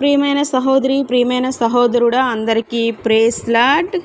ప్రియమైన సహోదరి ప్రియమైన సహోదరుడా అందరికీ ప్రేస్ లాట్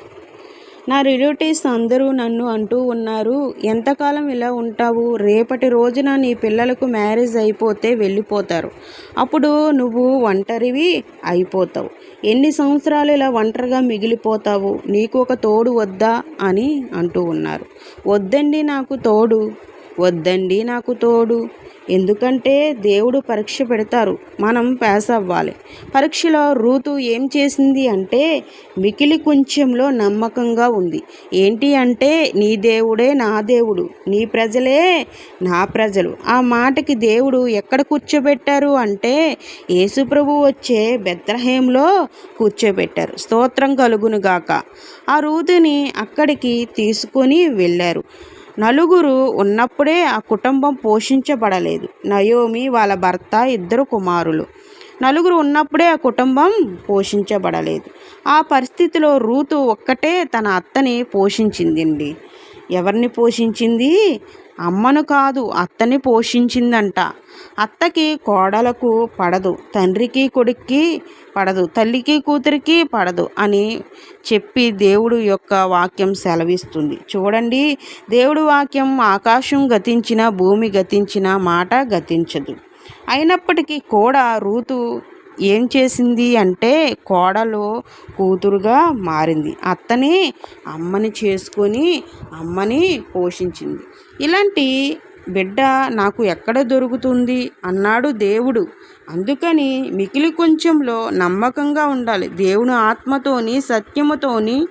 నా రిలేటివ్స్ అందరూ నన్ను అంటూ ఉన్నారు ఎంతకాలం ఇలా ఉంటావు? రేపటి రోజున నీ పిల్లలకు మ్యారేజ్ అయిపోతే వెళ్ళిపోతారు. అప్పుడు నువ్వు ఒంటరివి అయిపోతావు. ఎన్ని సంవత్సరాలు ఇలా ఒంటరిగా మిగిలిపోతావు? నీకు ఒక తోడు వద్దా? అని అంటూ ఉన్నారు. వద్దండి నాకు తోడు. వద్దండి నాకు తోడు. ఎందుకంటే దేవుడు పరీక్ష పెడతారు. మనం పాస్ అవ్వాలి. పరీక్షలో రూతు ఏం చేసింది అంటే మికిలి కొంచెంలో నమ్మకంగా ఉంది. ఏంటి అంటే నీ దేవుడే నా దేవుడు. నీ ప్రజలే నా ప్రజలు. ఆ మాటకి దేవుడు ఎక్కడ కూర్చోబెట్టారు అంటే యేసుప్రభు వచ్చే బెత్రహేంలో కూర్చోబెట్టారు. స్తోత్రం కలుగునుగాక ఆ రూతుని అక్కడికి తీసుకొని వెళ్ళారు. నలుగురు ఉన్నప్పుడే ఆ కుటుంబం పోషించబడలేదు. నయోమి వాళ్ళ భర్త ఇద్దరు కుమారులు. నలుగురు ఉన్నప్పుడే ఆ కుటుంబం పోషించబడలేదు. ఆ పరిస్థితిలో రూతు ఒక్కటే తన అత్తని పోషించిందండి. ఎవరిని పోషించింది? అమ్మను కాదు అత్తని పోషించిందంట. అత్తకి కోడలకు పడదు తండ్రికి కొడుక్కి పడదు తల్లికి కూతురికి పడదు అని చెప్పి దేవుడు యొక్క వాక్యం సెలవిస్తుంది. చూడండి దేవుడు వాక్యం ఆకాశం గతించిన భూమి గతించిన మాట గతించదు. అయినప్పటికీ కూడా రూతు ఏం చేసింది అంటే కోడలు కూతురుగా మారింది. అత్తని అమ్మని చేసుకొని అమ్మని పోషించింది. ఇలాంటి బిడ్డ నాకు ఎక్కడ దొరుకుతుంది? అన్నాడు దేవుడు. అందుకని మికిలి కొంచెంలో నమ్మకంగా ఉండాలి. దేవుని ఆత్మతోని సత్యముతోని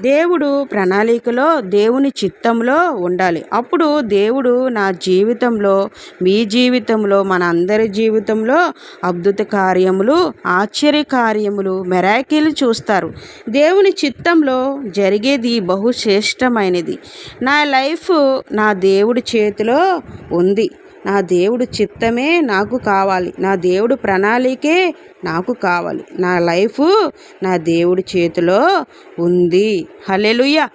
దేవుడు ప్రణాళికలో దేవుని చిత్తంలో ఉండాలి. అప్పుడు దేవుడు నా జీవితంలో మీ జీవితంలో మన అందరి జీవితంలో అద్భుత కార్యములు ఆశ్చర్య కార్యములు మెరాకిలు చూస్తారు. దేవుని చిత్తంలో జరిగేది బహుశ్రేష్టమైనది. నా లైఫ్ నా దేవుడి చేతిలో ఉంది. నా దేవుడు చిత్తమే నాకు కావాలి. నా దేవుడు ప్రణాళికే నాకు కావాలి. నా లైఫ్ నా దేవుడి చేతిలో ఉంది. హలెలుయ్య